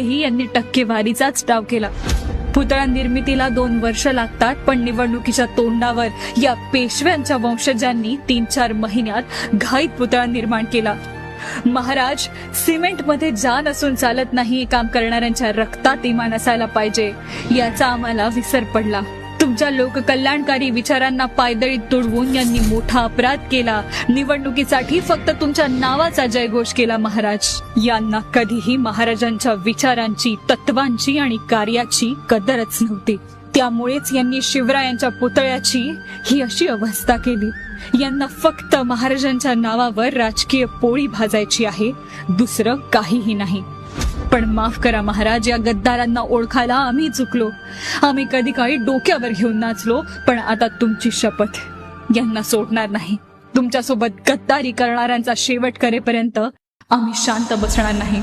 ही यांनी टक्केवारीचाच डाव केला. पुतळा निर्मितीला दोन वर्ष लागतात पण निवडणुकीच्या तोंडावर या पेशव्यांच्या वंशजांनी तीन चार महिन्यात घाईत पुतळा निर्माण केला. महाराज सिमेंटमध्ये जान असून चालत नाही हे काम करणाऱ्यांच्या रक्तात इमान असायला पाहिजे याचा आम्हाला विसर पडला. तुमच्या लोककल्याणकारी विचारांना पायदळीत तुडवून यांनी मोठा अपराध केला. निवडणुकीसाठी फक्त तुमच्या नावाचा जयघोष केला महाराज. यांना कधीही महाराजांच्या विचारांची तत्वांची आणि कार्याची कदरच नव्हती. त्यामुळेच यांनी शिवरायांच्या पुतळ्याची ही अशी अवस्था केली. यांना फक्त महाराजांच्या नावावर राजकीय पोळी भाजायची आहे दुसरं काहीही नाही. पण माफ करा महाराज या गद्दारांना ओळखायला आम्ही चुकलो. आम्ही कधी काही डोक्यावर घेऊन नाचलो पण आता तुमची शपथ यांना सोडणार नाही. तुमच्यासोबत गद्दारी करणाऱ्यांचा शेवट करेपर्यंत आम्ही शांत बसणार नाही.